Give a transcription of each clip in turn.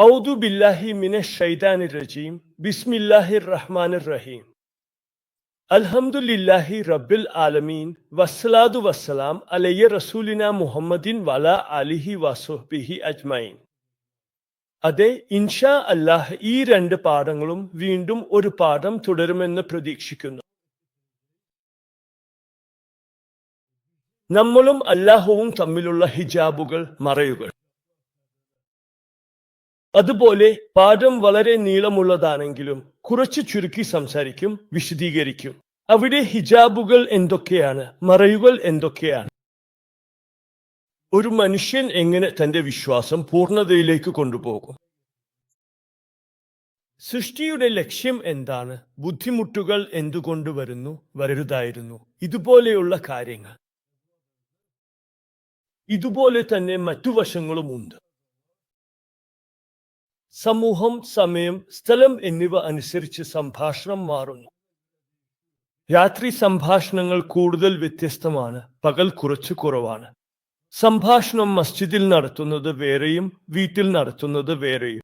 ഔദു ബില്ലാഹി മിന ഷൈതാനിർ റജീം ബിസ്മില്ലാഹിർ റഹ്മാനിർ റഹീം അൽഹംദുലില്ലാഹി റബ്ബിൽ ആലമീൻ വസ്സലാതു വസ്സലാം അലയ്യ റസൂലിന മുഹമ്മദിൻ വല അലിഹി വസുഹ്ബിഹി അജ്മൈൻ അതെ ഇൻഷാ അല്ലാഹ് ഈ രണ്ട് പാഠങ്ങളും വീണ്ടും ഒരു പാഠം തുടരുമെന്ന് പ്രതീക്ഷിക്കുന്നു. നമ്മളും അല്ലാഹുവും തമ്മിലുള്ള ഹിജാബുകൾ മറയുകൾ അതുപോലെ പാഠം വളരെ നീളമുള്ളതാണെങ്കിലും കുറച്ച് ചുരുക്കി സംസാരിക്കും വിശദീകരിക്കും. അവിടെ ഹിജാബുകൾ എന്തൊക്കെയാണ്? മറയുകൾ എന്തൊക്കെയാണ്? ഒരു മനുഷ്യൻ എങ്ങനെ തന്റെ വിശ്വാസം പൂർണതയിലേക്ക് കൊണ്ടുപോകും? സൃഷ്ടിയുടെ ലക്ഷ്യം എന്താണ്? ബുദ്ധിമുട്ടുകൾ എന്തുകൊണ്ട് വരുന്നു? വരരുതായിരുന്നു. ഇതുപോലെയുള്ള കാര്യങ്ങൾ. ഇതുപോലെ തന്നെ മറ്റു വശങ്ങളുമുണ്ട് സമൂഹം സമയം സ്ഥലം എന്നിവ അനുസരിച്ച് സംഭാഷണം മാറുന്നു. രാത്രി സംഭാഷണങ്ങൾ കൂടുതൽ വ്യത്യസ്തമാണ് പകൽ കുറച്ച് കുറവാണ്. സംഭാഷണം മസ്ജിദിൽ നടത്തുന്നത് വേറെയും വീട്ടിൽ നടത്തുന്നത് വേറെയും.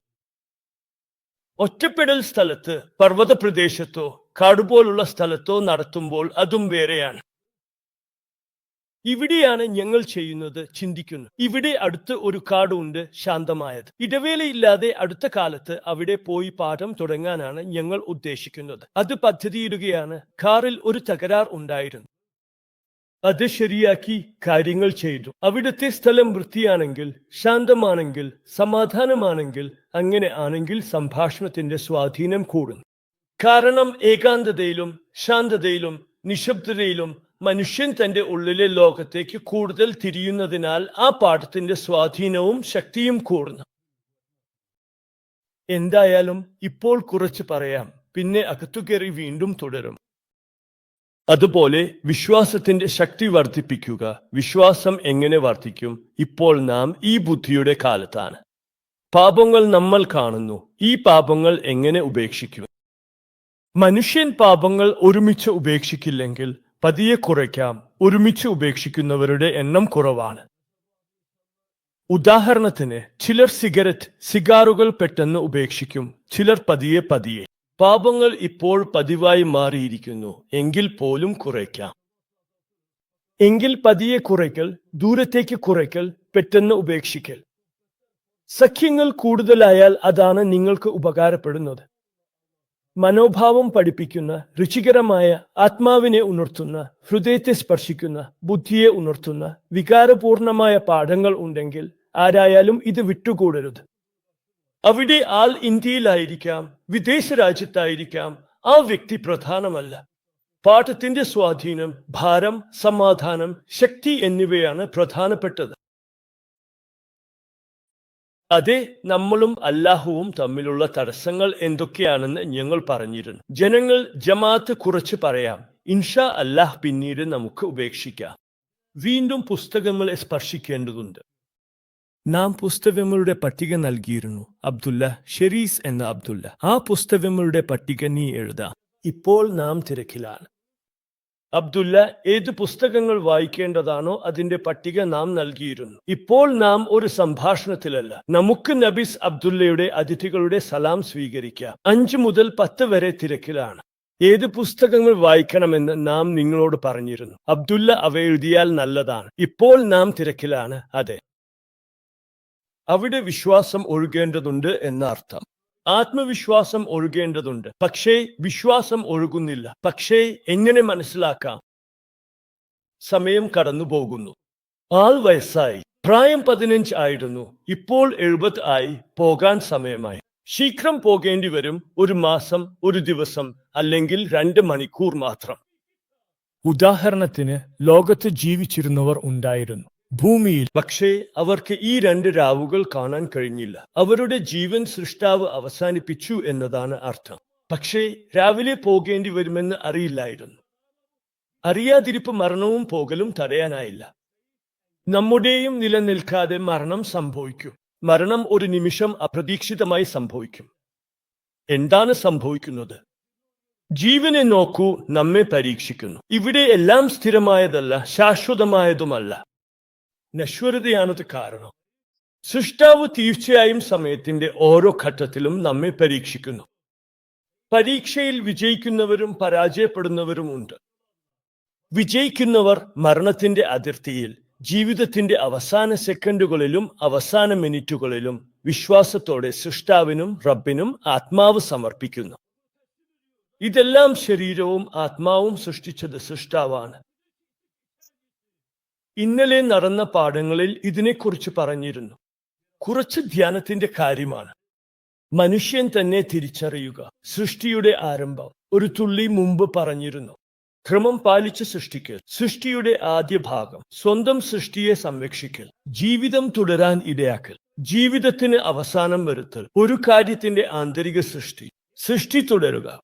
ഒറ്റപ്പെടൽ സ്ഥലത്ത് പർവത പ്രദേശത്തോ കാടുപോലുള്ള സ്ഥലത്തോ നടത്തുമ്പോൾ അതും വേറെയാണ്. ഇവിടെയാണ് ഞങ്ങൾ ചെയ്യുന്നത് ചിന്തിക്കുന്നു ഇവിടെ അടുത്ത് ഒരു കാടുണ്ട് ശാന്തമായത്. ഇടവേളയില്ലാതെ അടുത്ത കാലത്ത് അവിടെ പോയി പാഠം തുടങ്ങാനാണ് ഞങ്ങൾ ഉദ്ദേശിക്കുന്നത്. അത് പദ്ധതിയിടുകയാണ്. കാറിൽ ഒരു തകരാർ ഉണ്ടായിരുന്നു. അത് ശരിയാക്കി കാര്യങ്ങൾ ചെയ്തു. അവിടുത്തെ സ്ഥലം വൃത്തിയാണെങ്കിൽ ശാന്തമാണെങ്കിൽ സമാധാനമാണെങ്കിൽ അങ്ങനെ ആണെങ്കിൽ സംഭാഷണത്തിന്റെ സ്വാധീനം കൂടും കാരണം ഏകാന്തതയിലും ശാന്തതയിലും നിശബ്ദതയിലും മനുഷ്യൻ തന്റെ ഉള്ളിലെ ലോകത്തേക്ക് കൂടുതൽ തിരിയുന്നതിനാൽ ആ പാഠത്തിന്റെ സ്വാധീനവും ശക്തിയും കൂടുന്നു എന്തായാലും ഇപ്പോൾ കുറച്ച് പറയാം പിന്നെ അകത്തുകയറി വീണ്ടും തുടരും. അതുപോലെ വിശ്വാസത്തിന്റെ ശക്തി വർദ്ധിപ്പിക്കുക വിശ്വാസം എങ്ങനെ വർദ്ധിക്കും ഇപ്പോൾ നാം ഈ ബുദ്ധിയുടെ കാലത്താണ്. പാപങ്ങൾ നമ്മൾ കാണുന്നു ഈ പാപങ്ങൾ എങ്ങനെ ഉപേക്ഷിക്കും? മനുഷ്യൻ പാപങ്ങൾ ഒരുമിച്ച് ഉപേക്ഷിക്കില്ലെങ്കിൽ പതിയെ കുറയ്ക്കാം. ഒരുമിച്ച് ഉപേക്ഷിക്കുന്നവരുടെ എണ്ണം കുറവാണ്. ഉദാഹരണത്തിന് ചിലർ സിഗരറ്റ് സിഗാറുകൾ പെട്ടെന്ന് ഉപേക്ഷിക്കും. ചിലർ പതിയെ പതിയെ. പാപങ്ങൾ ഇപ്പോൾ പതിവായി മാറിയിരിക്കുന്നു. എങ്കിൽ പോലും കുറയ്ക്കാം. എങ്കിൽ പതിയെ കുറയ്ക്കൽ ദൂരത്തേക്ക് കുറയ്ക്കൽ പെട്ടെന്ന് ഉപേക്ഷിക്കൽ. സഖ്യങ്ങൾ കൂടുതലായാൽ അതാണ് നിങ്ങൾക്ക് ഉപകാരപ്പെടുന്നത്. മനോഭാവം പഠിപ്പിക്കുന്ന രുചികരമായ ആത്മാവിനെ ഉണർത്തുന്ന ഹൃദയത്തെ സ്പർശിക്കുന്ന ബുദ്ധിയെ ഉണർത്തുന്ന വികാരപൂർണമായ പാഠങ്ങൾ ഉണ്ടെങ്കിൽ ആരായാലും ഇത് വിട്ടുകൂടരുത്. അവിടെ ആൾ ഇന്ത്യയിലായിരിക്കാം വിദേശ രാജ്യത്തായിരിക്കാം ആ വ്യക്തി പ്രധാനമല്ല. പാഠത്തിന്റെ സ്വാധീനം ഭാരം സമാധാനം ശക്തി എന്നിവയാണ് പ്രധാനപ്പെട്ടത്. അതെ നമ്മളും അല്ലാഹുവും തമ്മിലുള്ള തടസ്സങ്ങൾ എന്തൊക്കെയാണെന്ന് ഞങ്ങൾ പറഞ്ഞിരുന്നു. ജനങ്ങൾ ജമാഅത്ത് കുറച്ച് പറയാം. ഇൻഷാ അല്ലാഹ് പിന്നീട് നമുക്ക് ഉപേക്ഷിക്കാം. വീണ്ടും പുസ്തകങ്ങളെ സ്പർശിക്കേണ്ടതുണ്ട്. നാം പുസ്തകങ്ങളുടെ പട്ടിക നൽകിയിരുന്നു. അബ്ദുല്ല ഷെരീസ് എന്ന അബ്ദുല്ല. ആ പുസ്തകങ്ങളുടെ പട്ടിക നീ എഴുതാം. ഇപ്പോൾ നാം തിരക്കിലാണ്. അബ്ദുല്ല ഏത് പുസ്തകങ്ങൾ വായിക്കേണ്ടതാണോ അതിന്റെ പട്ടിക നാം നൽകിയിരുന്നു. ഇപ്പോൾ നാം ഒരു സംഭാഷണത്തിലല്ല. നമുക്ക് നബീസ് അബ്ദുല്ലയുടെ അതിഥികളുടെ സലാം സ്വീകരിക്കാം. അഞ്ചു മുതൽ പത്ത് വരെ തിരക്കിലാണ്. ഏത് പുസ്തകങ്ങൾ വായിക്കണമെന്ന് നാം നിങ്ങളോട് പറഞ്ഞിരുന്നു. അബ്ദുല്ല അവ എഴുതിയാൽ നല്ലതാണ്. ഇപ്പോൾ നാം തിരക്കിലാണ്. അതെ. അവിടെ വിശ്വാസം ഒഴുകേണ്ടതുണ്ട് എന്ന അർത്ഥം ആത്മവിശ്വാസം ഒഴുകേണ്ടതുണ്ട്. പക്ഷേ വിശ്വാസം ഒഴുകുന്നില്ല. പക്ഷേ എങ്ങനെ മനസ്സിലാക്കാം? സമയം കടന്നു പോകുന്നു ആൾ വയസ്സായി. പ്രായം പതിനഞ്ച് ആയിരുന്നു. ഇപ്പോൾ എഴുപത് ആയി. പോകാൻ സമയമായി. ശീഘ്രം പോകേണ്ടി വരും. ഒരു മാസം ഒരു ദിവസം അല്ലെങ്കിൽ രണ്ട് മണിക്കൂർ മാത്രം. ഉദാഹരണത്തിന് ലോകത്ത് ജീവിച്ചിരുന്നവർ ഉണ്ടായിരുന്നു. ഭൂമിയിൽ. പക്ഷേ അവർക്ക് ഈ രണ്ട് രാവുകൾ കാണാൻ കഴിഞ്ഞില്ല. അവരുടെ ജീവൻ സൃഷ്ടാവ് അവസാനിപ്പിച്ചു എന്നതാണ് അർത്ഥം. പക്ഷേ രാവിലെ പോകേണ്ടി വരുമെന്ന് അറിയില്ലായിരുന്നു. അറിയാതിരിപ്പ് മരണവും പോകലും തടയാനായില്ല. നമ്മുടെയും നിലനിൽക്കാതെ മരണം സംഭവിക്കും. മരണം ഒരു നിമിഷം അപ്രതീക്ഷിതമായി സംഭവിക്കും. എന്താണ് സംഭവിക്കുന്നത്? ജീവനെ നോക്കൂ നമ്മെ പരീക്ഷിക്കുന്നു. ഇവിടെ എല്ലാം സ്ഥിരമായതല്ല ശാശ്വതമായതുമല്ല. നശ്വരതയാണത് കാരണം. സൃഷ്ടാവ് തീർച്ചയായും സമയത്തിന്റെ ഓരോ ഘട്ടത്തിലും നമ്മെ പരീക്ഷിക്കുന്നു. പരീക്ഷയിൽ വിജയിക്കുന്നവരും പരാജയപ്പെടുന്നവരും ഉണ്ട്. വിജയിക്കുന്നവർ മരണത്തിന്റെ അതിർത്തിയിൽ ജീവിതത്തിന്റെ അവസാന സെക്കൻഡുകളിലും അവസാന മിനിറ്റുകളിലും വിശ്വാസത്തോടെ സൃഷ്ടാവിനും റബ്ബിനും ആത്മാവ് സമർപ്പിക്കുന്നു. ഇതെല്ലാം ശരീരവും ആത്മാവും സൃഷ്ടിച്ചത് സൃഷ്ടാവാണ്. ഇന്നലെ നടന്ന പാഠങ്ങളിൽ ഇതിനെക്കുറിച്ച് പറഞ്ഞിരുന്നു. കുറച്ച് ധ്യാനത്തിന്റെ കാര്യമാണ്. മനുഷ്യൻ തന്നെ തിരിച്ചറിയുക. സൃഷ്ടിയുടെ ആരംഭം. ഒരു തുള്ളി മുമ്പ് പറഞ്ഞിരുന്നു. ക്രമം പാലിച്ച് സൃഷ്ടിക്കൽ. സൃഷ്ടിയുടെ ആദ്യ ഭാഗം. സ്വന്തം സൃഷ്ടിയെ സംരക്ഷിക്കൽ. ജീവിതം തുടരാൻ ഇടയാക്കൽ. ജീവിതത്തിന് അവസാനം വരുത്തൽ. ഒരു കാര്യത്തിന്റെ ആന്തരിക സൃഷ്ടി. സൃഷ്ടി തുടരുക.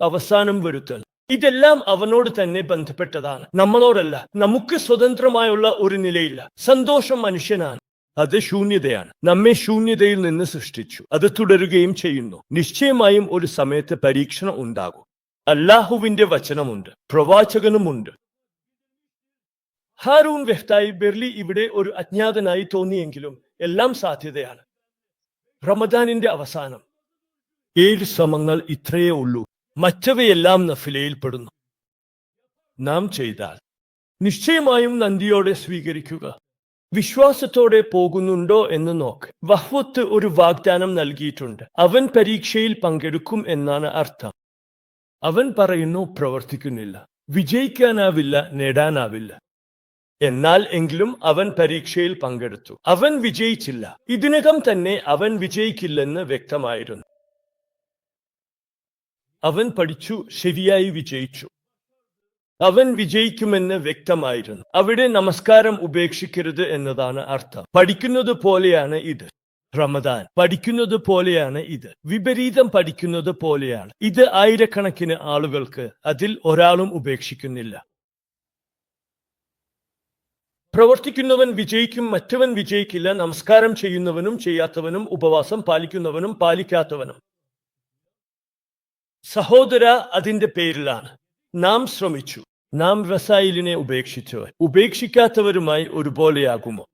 അവസാനം വരുത്തൽ. ഇതെല്ലാം അവനോട് തന്നെ ബന്ധപ്പെട്ടതാണ്. നമ്മളോടല്ല നമുക്ക് സ്വതന്ത്രമായുള്ള ഒരു നിലയില്ല. സന്തോഷം മനുഷ്യനാണ്. അത് ശൂന്യതയാണ്. നമ്മെ ശൂന്യതയിൽ നിന്ന് സൃഷ്ടിച്ചു. അത് തുടരുകയും ചെയ്യുന്നു. നിശ്ചയമായും ഒരു സമയത്ത് പരീക്ഷണം ഉണ്ടാകും. അല്ലാഹുവിന്റെ വചനമുണ്ട്. പ്രവാചകനുമുണ്ട്. ഹാറൂൺ വെഹ്തായി ബെർലി ഇവിടെ ഒരു അജ്ഞാതനായി തോന്നിയെങ്കിലും എല്ലാം സാധ്യതയാണ്. റമദാനിന്റെ അവസാനം. ഏഴ് ശ്രമങ്ങൾ ഇത്രയേ ഉള്ളൂ. മറ്റവയെല്ലാം നഫിലയിൽപ്പെടുന്നു. നാം ചെയ്താൽ നിശ്ചയമായും നന്ദിയോടെ സ്വീകരിക്കുക. വിശ്വാസത്തോടെ പോകുന്നുണ്ടോ എന്ന് നോക്ക്. വഹ്വത്ത് ഒരു വാഗ്ദാനം നൽകിയിട്ടുണ്ട്. അവൻ പരീക്ഷയിൽ പങ്കെടുക്കും എന്നാണ് അർത്ഥം. അവൻ പറയുന്നു പ്രവർത്തിക്കുന്നില്ല. വിജയിക്കാനാവില്ല നേടാനാവില്ല. എന്നാൽ എങ്കിലും അവൻ പരീക്ഷയിൽ പങ്കെടുത്തു. അവൻ വിജയിച്ചില്ല. ഇതിനകം തന്നെ അവൻ വിജയിക്കില്ലെന്ന് വ്യക്തമായിരുന്നു. അവൻ പഠിച്ചു ശരിയായി വിജയിച്ചു. അവൻ വിജയിക്കുമെന്ന് വ്യക്തമായിരുന്നു. അവിടെ നമസ്കാരം ഉപേക്ഷിക്കരുത് എന്നതാണ് അർത്ഥം. പഠിക്കുന്നത് പോലെയാണ് ഇത്. റമദാൻ. പഠിക്കുന്നത് പോലെയാണ് ഇത്. വിപരീതം പഠിക്കുന്നത് പോലെയാണ്. ഇത് ആയിരക്കണക്കിന് ആളുകൾക്ക് അതിൽ ഒരാളും ഉപേക്ഷിക്കുന്നില്ല. പ്രവർത്തിക്കുന്നവൻ വിജയിക്കും മറ്റവൻ വിജയിക്കില്ല. നമസ്കാരം ചെയ്യുന്നവനും ചെയ്യാത്തവനും ഉപവാസം പാലിക്കുന്നവനും പാലിക്കാത്തവനും. സഹോദര അതിന്റെ പേരിലാണ്. നാം ശ്രമിച്ചു. നാം റസായിലിനെ ഉപേക്ഷിച്ചവർ ഉപേക്ഷിക്കാത്തവരുമായി ഒരുപോലെയാകുമോ?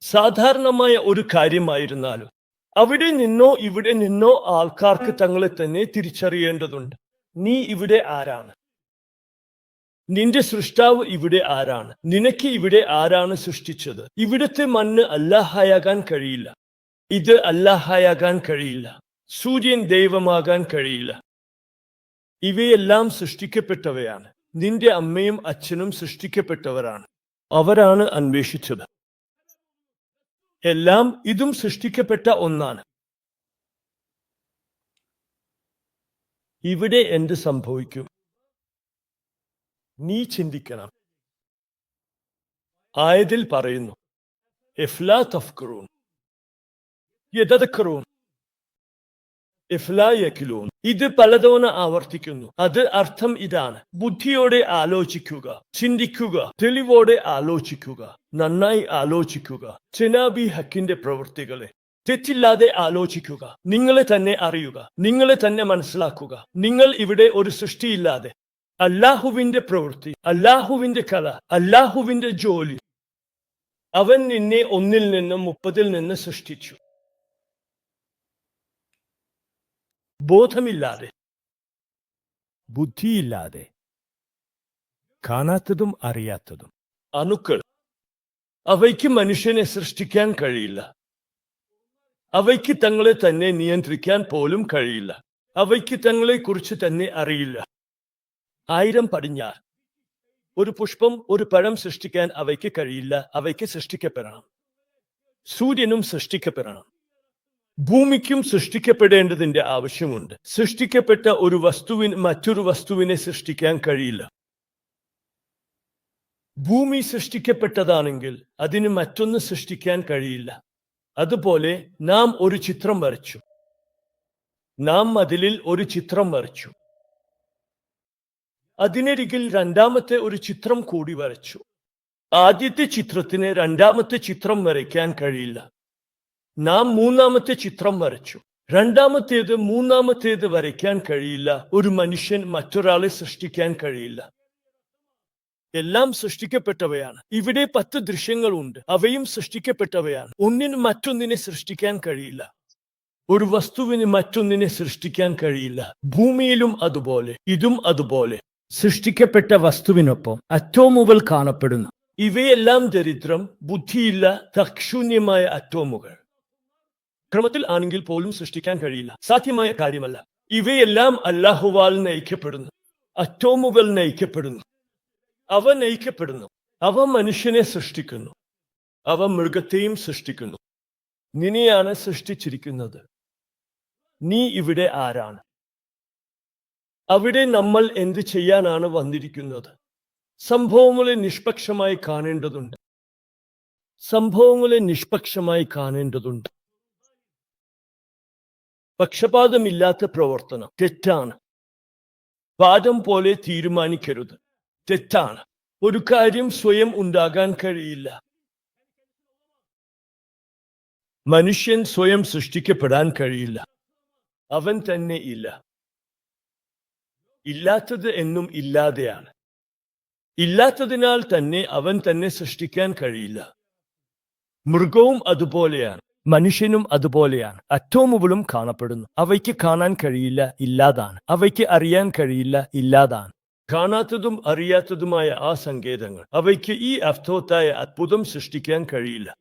സാധാരണമായ ഒരു കാര്യമായിരുന്നാലും അവിടെ നിന്നോ ഇവിടെ നിന്നോ ആൾക്കാർക്ക് തങ്ങളെ തന്നെ തിരിച്ചറിയേണ്ടതുണ്ട്. നീ ഇവിടെ ആരാണ്? നിന്റെ സൃഷ്ടാവ് ഇവിടെ ആരാണ്? നിനക്ക് ഇവിടെ ആരാണ് സൃഷ്ടിച്ചത്? ഇവിടുത്തെ മണ്ണ് അല്ലാഹായാകാൻ കഴിയില്ല. ഇത് അല്ലാഹായാകാൻ കഴിയില്ല. സൂര്യൻ ദൈവമാകാൻ കഴിയില്ല. ഇവയെല്ലാം സൃഷ്ടിക്കപ്പെട്ടവയാണ്. നിന്റെ അമ്മയും അച്ഛനും സൃഷ്ടിക്കപ്പെട്ടവരാണ്. അവരാണ് അന്വേഷിച്ചത്. എല്ലാം ഇതും സൃഷ്ടിക്കപ്പെട്ട ഒന്നാണ്. ഇവിടെ എന്ത് സംഭവിക്കും? നീ ചിന്തിക്കണം. ആയതിൽ പറയുന്നു ഇത് പലതവണ ആവർത്തിക്കുന്നു. അത് അർത്ഥം ഇതാണ്. ബുദ്ധിയോടെ ആലോചിക്കുക ചിന്തിക്കുക തെളിവോടെ ആലോചിക്കുക നന്നായി ആലോചിക്കുക ചെനാബി ഹക്കിന്റെ പ്രവൃത്തികളെ. തെറ്റില്ലാതെ ആലോചിക്കുക നിങ്ങളെ തന്നെ അറിയുക നിങ്ങളെ തന്നെ മനസ്സിലാക്കുക. നിങ്ങൾ ഇവിടെ ഒരു സൃഷ്ടിയില്ലാതെ അല്ലാഹുവിന്റെ പ്രവൃത്തി അല്ലാഹുവിന്റെ കല അല്ലാഹുവിന്റെ ജോലി. അവൻ നിന്നെ ഒന്നിൽ നിന്നും മുപ്പതിൽ നിന്ന് സൃഷ്ടിച്ചു. ബോധമില്ലാതെ ബുദ്ധിയില്ലാതെ കാണാത്തതും അറിയാത്തതും. അണുക്കൾ അവയ്ക്ക് മനുഷ്യനെ സൃഷ്ടിക്കാൻ കഴിയില്ല. അവയ്ക്ക് തങ്ങളെ തന്നെ നിയന്ത്രിക്കാൻ പോലും കഴിയില്ല. അവയ്ക്ക് തങ്ങളെ കുറിച്ച് തന്നെ അറിയില്ല. ആയിരം പടിഞ്ഞാർ. ഒരു പുഷ്പം ഒരു പഴം സൃഷ്ടിക്കാൻ അവയ്ക്ക് കഴിയില്ല. അവയ്ക്ക് സൃഷ്ടിക്കപ്പെടണം. സൂര്യനും സൃഷ്ടിക്കപ്പെടണം. ഭൂമിക്കും സൃഷ്ടിക്കപ്പെടേണ്ടതിന്റെ ആവശ്യമുണ്ട്. സൃഷ്ടിക്കപ്പെട്ട ഒരു വസ്തുവിന് മറ്റൊരു വസ്തുവിനെ സൃഷ്ടിക്കാൻ കഴിയില്ല. ഭൂമി സൃഷ്ടിക്കപ്പെട്ടതാണെങ്കിൽ അതിന് മറ്റൊന്ന് സൃഷ്ടിക്കാൻ കഴിയില്ല. അതുപോലെ നാം ഒരു ചിത്രം വരച്ചു. നാം മതിലിൽ ഒരു ചിത്രം വരച്ചു. അതിനരികിൽ രണ്ടാമത്തെ ഒരു ചിത്രം കൂടി വരച്ചു. ആദ്യത്തെ ചിത്രത്തിന് രണ്ടാമത്തെ ചിത്രം വരയ്ക്കാൻ കഴിയില്ല. നാം മൂന്നാമത്തെ ചിത്രം വരച്ചു. രണ്ടാമത്തേത് മൂന്നാമത്തേത് വരയ്ക്കാൻ കഴിയില്ല. ഒരു മനുഷ്യൻ മറ്റൊരാളെ സൃഷ്ടിക്കാൻ കഴിയില്ല. എല്ലാം സൃഷ്ടിക്കപ്പെട്ടവയാണ്. ഇവിടെ പത്ത് ദൃശ്യങ്ങളുണ്ട്. അവയും സൃഷ്ടിക്കപ്പെട്ടവയാണ്. ഒന്നിന് മറ്റൊന്നിനെ സൃഷ്ടിക്കാൻ കഴിയില്ല. ഒരു വസ്തുവിന് മറ്റൊന്നിനെ സൃഷ്ടിക്കാൻ കഴിയില്ല. ഭൂമിയിലും അതുപോലെ ഇതും അതുപോലെ. സൃഷ്ടിക്കപ്പെട്ട വസ്തുവിനൊപ്പം അറ്റോമുകൾ കാണപ്പെടുന്നു. ഇവയെല്ലാം ദരിദ്രം ബുദ്ധിയില്ല തക്ഷൂന്യമായ അറ്റോമുകൾ. ക്രമത്തിൽ ആണെങ്കിൽ പോലും സൃഷ്ടിക്കാൻ കഴിയില്ല. സാധ്യമായ കാര്യമല്ല. ഇവയെല്ലാം അല്ലാഹുവാൽ നയിക്കപ്പെടുന്നു. അറ്റോമുകൾ നയിക്കപ്പെടുന്നു. അവ നയിക്കപ്പെടുന്നു. അവ മനുഷ്യനെ സൃഷ്ടിക്കുന്നു. അവ മൃഗത്തെയും സൃഷ്ടിക്കുന്നു. നിന്നെയാണ് സൃഷ്ടിച്ചിരിക്കുന്നത്. നീ ഇവിടെ ആരാണ്? അവിടെ നമ്മൾ എന്ത് ചെയ്യാനാണ് വന്നിരിക്കുന്നത്? സംഭവങ്ങളെ നിഷ്പക്ഷമായി കാണേണ്ടതുണ്ട്. സംഭവങ്ങളെ നിഷ്പക്ഷമായി കാണേണ്ടതുണ്ട്. പക്ഷപാതമില്ലാത്ത പ്രവർത്തനം തെറ്റാണ്. വാദം പോലെ തീരുമാനിക്കരുത്. തെറ്റാണ്. ഒരു കാര്യം സ്വയം ഉണ്ടാകാൻ കഴിയില്ല. മനുഷ്യൻ സ്വയം സൃഷ്ടിക്കപ്പെടാൻ കഴിയില്ല. അവൻ തന്നെ ഇല്ല. ഇല്ലാത്തത് എന്നും ഇല്ലാതെയാണ്. ഇല്ലാത്തതിനാൽ തന്നെ അവൻ തന്നെ സൃഷ്ടിക്കാൻ കഴിയില്ല. മൃഗവും അതുപോലെയാണ് മനുഷ്യനും അതുപോലെയാണ് അറ്റോമുകളും കാണപ്പെടുന്നു. അവയ്ക്ക് കാണാൻ കഴിയില്ല ഇല്ലാതാണ്. അവയ്ക്ക് അറിയാൻ കഴിയില്ല ഇല്ലാതാണ്. കാണാത്തതും അറിയാത്തതുമായ ആ സങ്കേതങ്ങൾ അവയ്ക്ക് ഈ അർത്ഥവത്തായ അത്ഭുതം സൃഷ്ടിക്കാൻ കഴിയില്ല.